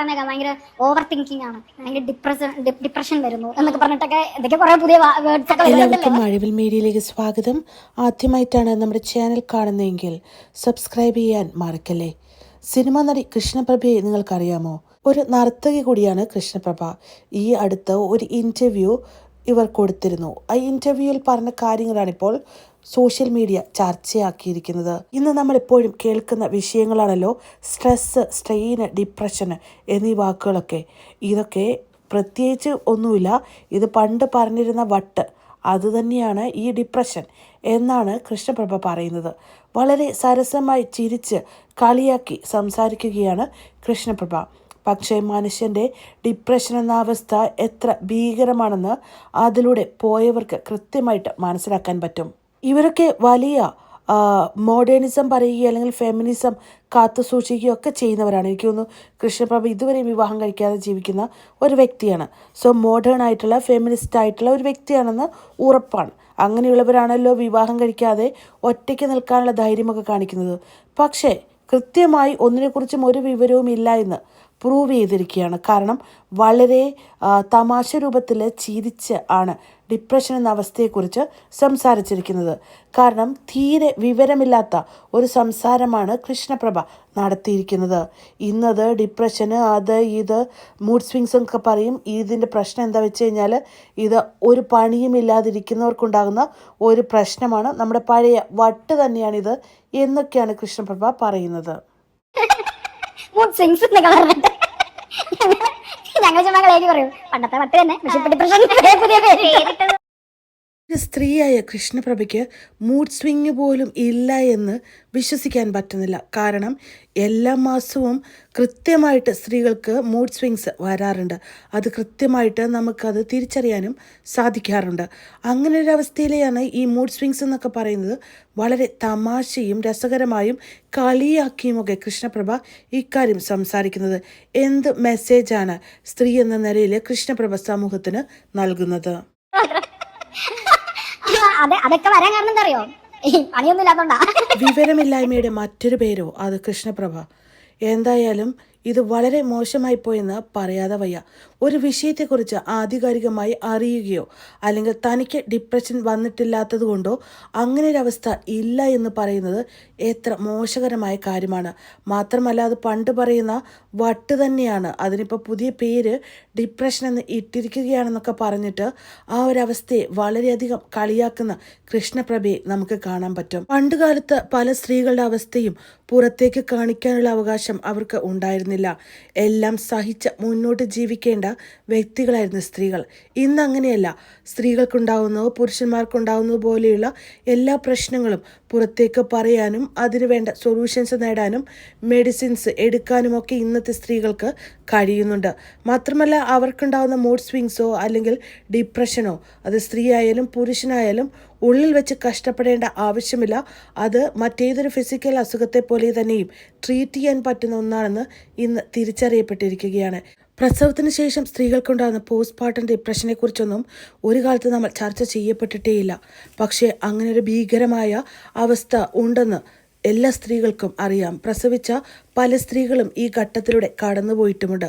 പറയുന്നേക്കാം ഭയങ്കര over thinking ആണ്. ഭയങ്കര ഡിപ്രഷൻ ഡിപ്രഷൻ വരുന്നു എന്നൊക്കെ പറഞ്ഞിട്ടൊക്കെ ഇതൊക്കെ കുറെ പുതിയ വേർഡ്സ് ഒക്കെ എല്ലാവർക്കും മഴവിൽ മീഡിയയിലേക്ക് സ്വാഗതം. ആദ്യമായിട്ടാണ് നമ്മുടെ ചാനൽ കാണുന്നതെങ്കിൽ സബ്സ്ക്രൈബ് ചെയ്യാൻ മറക്കല്ലേ. സിനിമാ നടി കൃഷ്ണപ്രഭയെ നിങ്ങൾക്കറിയാമോ? ഒരു നർത്തകി കൂടിയാണ് കൃഷ്ണപ്രഭ. ഈ അടുത്ത ഒരു ഇന്റർവ്യൂ ഇവർ കൊടുത്തിരുന്നു. ആ ഇന്റർവ്യൂവിൽ പറഞ്ഞ കാര്യങ്ങളാണ് ഇപ്പോൾ സോഷ്യൽ മീഡിയ ചർച്ചയാക്കിയിരിക്കുന്നത്. ഇന്ന് നമ്മൾ എപ്പോഴും കേൾക്കുന്ന വിഷയങ്ങളാണല്ലോ സ്ട്രെസ് സ്ട്രെയിന് ഡിപ്രഷന് എന്നീ വാക്കുകളൊക്കെ. ഇതൊക്കെ പ്രത്യേകിച്ച് ഒന്നുമില്ല ഇത് പണ്ട് പറഞ്ഞിരുന്ന വട്ട്. അതുതന്നെയാണ് ഈ ഡിപ്രഷൻ എന്നാണ് കൃഷ്ണപ്രഭ പറയുന്നത്. വളരെ സരസമായി ചിരിച്ച് കളിയാക്കി സംസാരിക്കുകയാണ് കൃഷ്ണപ്രഭ. പക്ഷേ മനുഷ്യന്റെ ഡിപ്രഷൻ എന്ന അവസ്ഥ എത്ര ഭീകരമാണെന്ന് അതിലൂടെ പോയവർക്ക് കൃത്യമായിട്ട് മനസ്സിലാക്കാൻ പറ്റും. ഇവരൊക്കെ വലിയ മോഡേണിസം പറയുകയോ അല്ലെങ്കിൽ ഫെമിനിസം കാത്തു സൂക്ഷിക്കുകയോ ഒക്കെ ചെയ്യുന്നവരാണ്. എനിക്ക് തോന്നുന്നു കൃഷ്ണപ്രഭ ഇതുവരെയും വിവാഹം കഴിക്കാതെ ജീവിക്കുന്ന ഒരു വ്യക്തിയാണ്. സോ മോഡേൺ ആയിട്ടുള്ള ഫെമിനിസ്റ്റ് ആയിട്ടുള്ള ഒരു വ്യക്തിയാണെന്ന് ഉറപ്പാണ്. അങ്ങനെയുള്ളവരാണല്ലോ വിവാഹം കഴിക്കാതെ ഒറ്റയ്ക്ക് നിൽക്കാനുള്ള ധൈര്യമൊക്കെ കാണിക്കുന്നത്. പക്ഷേ കൃത്യമായി ഒന്നിനെക്കുറിച്ചും ഒരു വിവരവും ഇല്ല എന്ന് പ്രൂവ് ചെയ്തിരിക്കുകയാണ്. കാരണം വളരെ തമാശ രൂപത്തിൽ ചിരിച്ച് ആണ് ഡിപ്രഷൻ എന്ന അവസ്ഥയെക്കുറിച്ച് സംസാരിച്ചിരിക്കുന്നത്. കാരണം തീരെ വിവരമില്ലാത്ത ഒരു സംസാരമാണ് കൃഷ്ണപ്രഭ നടത്തിയിരിക്കുന്നത്. ഇന്നത് ഡിപ്രഷന് അത് ഇത് മൂഡ് സ്വിങ്സ് എന്നൊക്കെ പറയും. ഇതിന്റെ പ്രശ്നം എന്താ വെച്ച് കഴിഞ്ഞാൽ ഇത് ഒരു പണിയും ഇല്ലാതിരിക്കുന്നവർക്കുണ്ടാകുന്ന ഒരു പ്രശ്നമാണ്. നമ്മുടെ പഴയ വട്ട് തന്നെയാണിത് എന്നൊക്കെയാണ് കൃഷ്ണപ്രഭ പറയുന്നത്. മൂഡ് സ്വിങ്സ് എന്നൊക്കെ ചുമ്മാ കളിയാക്കി പറയും. പണ്ടത്തെ വട്ട് തന്നെ പക്ഷെ ഡിപ്രഷൻ പുതിയ പേര് സ്ത്രീയായ കൃഷ്ണപ്രഭയ്ക്ക് മൂഡ് സ്വിങ് പോലും ഇല്ല എന്ന് വിശ്വസിക്കാൻ പറ്റുന്നില്ല. കാരണം എല്ലാ മാസവും കൃത്യമായിട്ട് സ്ത്രീകൾക്ക് മൂഡ് സ്വിങ്സ് വരാറുണ്ട്. അത് കൃത്യമായിട്ട് നമുക്കത് തിരിച്ചറിയാനും സാധിക്കാറുണ്ട്. അങ്ങനെ ഒരു അവസ്ഥയിലെയാണ് ഈ മൂഡ് സ്വിങ്സ് എന്നൊക്കെ പറയുന്നത് വളരെ തമാശയും രസകരമായും കളിയാക്കിയുമൊക്കെ കൃഷ്ണപ്രഭ ഇക്കാര്യം സംസാരിക്കുന്നത്. എന്ത് മെസ്സേജാണ് സ്ത്രീ എന്ന നിലയിൽ കൃഷ്ണപ്രഭ സമൂഹത്തിന് നൽകുന്നത്? അതെ അതൊക്കെ വരാൻ കാരണം എന്താ അറിയോ? പണിയൊന്നും ഇല്ലാത്തോണ്ടാ. വിവരമില്ലായ്മയുടെ മറ്റൊരു പേരോ? അത് കൃഷ്ണപ്രഭ. എന്തായാലും ഇത് വളരെ മോശമായി പോയെന്ന് പറയാതെ വയ്യ. ഒരു വിഷയത്തെക്കുറിച്ച് ആധികാരികമായി അറിയുകയോ അല്ലെങ്കിൽ തനിക്ക് ഡിപ്രഷൻ വന്നിട്ടില്ലാത്തതുകൊണ്ടോ അങ്ങനെ ഒരു അവസ്ഥ ഇല്ല എന്ന് പറയുന്നത് എത്ര മോശകരമായ കാര്യമാണ്. മാത്രമല്ല അത് പണ്ട് പറയുന്ന വട്ട് തന്നെയാണ്. അതിനിപ്പോൾ പുതിയ പേര് ഡിപ്രഷൻ എന്ന് ഇട്ടിരിക്കുകയാണെന്നൊക്കെ പറഞ്ഞിട്ട് ആ ഒരു അവസ്ഥയെ വളരെയധികം കളിയാക്കുന്ന കൃഷ്ണപ്രഭയെ നമുക്ക് കാണാൻ പറ്റും. പണ്ടുകാലത്ത് പല സ്ത്രീകളുടെ അവസ്ഥയും പുറത്തേക്ക് കാണിക്കാനുള്ള അവകാശം അവർക്ക് ഉണ്ടായിരുന്നില്ല. എല്ലാം സഹിച്ച് മുന്നോട്ട് ജീവിക്കേണ്ട വ്യക്തികളായിരുന്നു സ്ത്രീകൾ. ഇന്ന് അങ്ങനെയല്ല. സ്ത്രീകൾക്കുണ്ടാവുന്നതോ പുരുഷന്മാർക്കുണ്ടാവുന്നതോ പോലെയുള്ള എല്ലാ പ്രശ്നങ്ങളും പുറത്തേക്ക് പറയാനും അതിനു വേണ്ട സൊല്യൂഷൻസ് നേടാനും മെഡിസിൻസ് എടുക്കാനുമൊക്കെ ഇന്നത്തെ സ്ത്രീകൾക്ക് കഴിയുന്നുണ്ട്. മാത്രമല്ല അവർക്കുണ്ടാകുന്ന മൂഡ് സ്വിങ്സോ അല്ലെങ്കിൽ ഡിപ്രഷനോ അത് സ്ത്രീ ആയാലും പുരുഷനായാലും ഉള്ളിൽ വെച്ച് കഷ്ടപ്പെടേണ്ട ആവശ്യമില്ല. അത് മറ്റേതൊരു ഫിസിക്കൽ അസുഖത്തെ പോലെ തന്നെയും ട്രീറ്റ് ചെയ്യാൻ പറ്റുന്ന ഒന്നാണെന്ന് ഇന്ന് തിരിച്ചറിയപ്പെട്ടിരിക്കുകയാണ്. പ്രസവത്തിന് ശേഷം സ്ത്രീകൾക്കുണ്ടാകുന്ന പോസ്റ്റ്മോർട്ടം ഡിപ്രഷനെ കുറിച്ചൊന്നും ഒരു കാലത്ത് നമ്മൾ ചർച്ച ചെയ്യപ്പെട്ടിട്ടേയില്ല. പക്ഷേ അങ്ങനെ ഒരു ഭീകരമായ അവസ്ഥ ഉണ്ടെന്ന് എല്ലാ സ്ത്രീകൾക്കും അറിയാം. പ്രസവിച്ച പല സ്ത്രീകളും ഈ ഘട്ടത്തിലൂടെ കടന്നുപോയിട്ടുമുണ്ട്.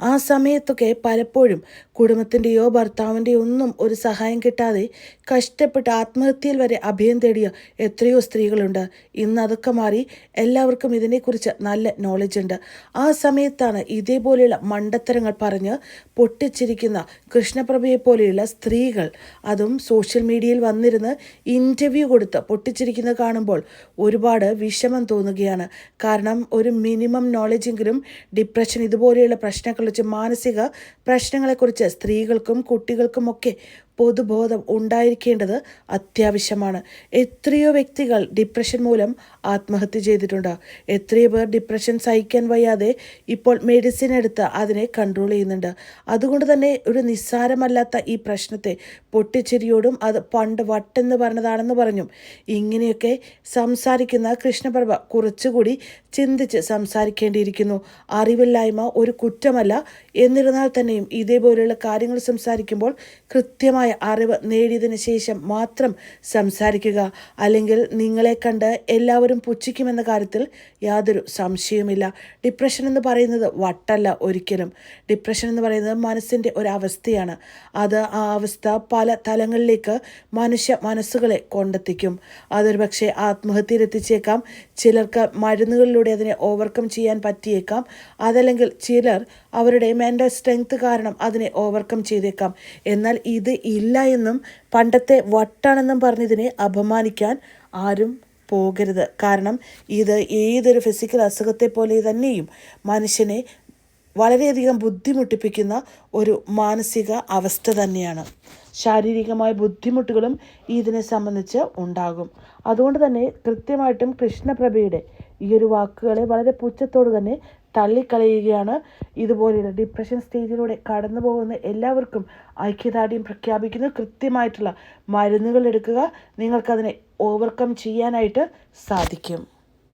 ആ സമയത്തൊക്കെ പലപ്പോഴും കുടുംബത്തിന്റെയോ ഭർത്താവിന്റെയോ ഒന്നും ഒരു സഹായം കിട്ടാതെ കഷ്ടപ്പെട്ട് ആത്മഹത്യയിൽ വരെ അഭയം തേടിയ എത്രയോ സ്ത്രീകളുണ്ട്. ഇന്ന് അതൊക്കെ മാറി എല്ലാവർക്കും ഇതിനെക്കുറിച്ച് നല്ല നോളജ് ഉണ്ട്. ആ സമയത്താണ് ഇതേപോലെയുള്ള മണ്ടത്തരങ്ങൾ പറഞ്ഞ് പൊട്ടിച്ചിരിക്കുന്ന കൃഷ്ണപ്രഭയെ പോലെയുള്ള സ്ത്രീകൾ അതും സോഷ്യൽ മീഡിയയിൽ വന്നിരുന്ന് ഇന്റർവ്യൂ കൊടുത്ത് പൊട്ടിച്ചിരിക്കുന്നത് കാണുമ്പോൾ ഒരുപാട് വിഷമം തോന്നുകയാണ്. കാരണം ഒരു മിനിമം നോളജെങ്കിലും ഡിപ്രഷൻ ഇതുപോലെയുള്ള പ്രശ്നങ്ങളെക്കുറിച്ച് മാനസിക പ്രശ്നങ്ങളെക്കുറിച്ച് സ്ത്രീകൾക്കും കുട്ടികൾക്കുമൊക്കെ പൊതുബോധം ഉണ്ടായിരിക്കേണ്ടത് അത്യാവശ്യമാണ്. എത്രയോ വ്യക്തികൾ ഡിപ്രഷൻ മൂലം ആത്മഹത്യ ചെയ്തിട്ടുണ്ട്. എത്രയോ പേർ ഡിപ്രഷൻ സഹിക്കാൻ വയ്യാതെ ഇപ്പോൾ മെഡിസിൻ എടുത്ത് അതിനെ കൺട്രോൾ ചെയ്യുന്നുണ്ട്. അതുകൊണ്ട് തന്നെ ഒരു നിസ്സാരമല്ലാത്ത ഈ പ്രശ്നത്തെ പൊട്ടിച്ചിരിയോടും അത് പണ്ട് വട്ടെന്ന് പറഞ്ഞതാണെന്ന് പറഞ്ഞു. ഇങ്ങനെയൊക്കെ സംസാരിക്കുന്ന കൃഷ്ണപ്രഭ കുറച്ചുകൂടി ചിന്തിച്ച് സംസാരിക്കേണ്ടിയിരിക്കുന്നു. അറിവില്ലായ്മ ഒരു കുറ്റമല്ല എന്നിരുന്നാൽ തന്നെയും ഇതേപോലെയുള്ള കാര്യങ്ങൾ സംസാരിക്കുമ്പോൾ കൃത്യമായ അറിവ് നേടിയതിനു ശേഷം മാത്രം സംസാരിക്കുക. അല്ലെങ്കിൽ നിങ്ങളെ കണ്ട് എല്ലാവരും പുച്ഛിക്കുമെന്ന കാര്യത്തിൽ യാതൊരു സംശയവുമില്ല. ഡിപ്രഷൻ എന്ന് പറയുന്നത് വട്ടല്ല ഒരിക്കലും. ഡിപ്രഷൻ എന്ന് പറയുന്നത് മനസ്സിന്റെ ഒരവസ്ഥയാണ് അത് ആ അവസ്ഥ പല തലങ്ങളിലേക്ക് മനുഷ്യ മനസ്സുകളെ കൊണ്ടെത്തിക്കും. അതൊരു പക്ഷേ ആത്മഹത്യയിലെത്തിച്ചേക്കാം. ചിലർക്ക് മരുന്നുകളിലൂടെ അതിനെ ഓവർകം ചെയ്യാൻ പറ്റിയേക്കാം. അതല്ലെങ്കിൽ ചിലർ അവരുടെ മെന്റൽ സ്ട്രെങ്ത് കാരണം അതിനെ ഓവർകം ചെയ്തേക്കാം. എന്നാൽ ഇത് ഇല്ല എന്നും പണ്ടത്തെ വട്ടാണെന്നും പറഞ്ഞതിനെ അപമാനിക്കാൻ ആരും പോകരുത്. കാരണം ഇത് ഏതൊരു ഫിസിക്കൽ അസുഖത്തെ പോലെ തന്നെയും മനുഷ്യനെ വളരെയധികം ബുദ്ധിമുട്ടിപ്പിക്കുന്ന ഒരു മാനസിക അവസ്ഥ തന്നെയാണ്. ശാരീരികമായ ബുദ്ധിമുട്ടുകളും ഇതിനെ സംബന്ധിച്ച് ഉണ്ടാകും. അതുകൊണ്ട് തന്നെ കൃത്യമായിട്ടും കൃഷ്ണപ്രഭയുടെ ഈ ഒരു വാക്കുകളെ വളരെ പുച്ഛത്തോട് തന്നെ തള്ളിക്കളയുകയാണ്. ഇതുപോലെയുള്ള ഡിപ്രഷൻ സ്റ്റേജിലൂടെ കടന്നു പോകുന്ന എല്ലാവർക്കും ഐക്യദാർഢ്യം പ്രഖ്യാപിക്കുന്നു. കൃത്യമായിട്ടുള്ള മരുന്നുകൾ എടുക്കുക. നിങ്ങൾക്കതിനെ ഓവർകം ചെയ്യാനായിട്ട് സാധിക്കും.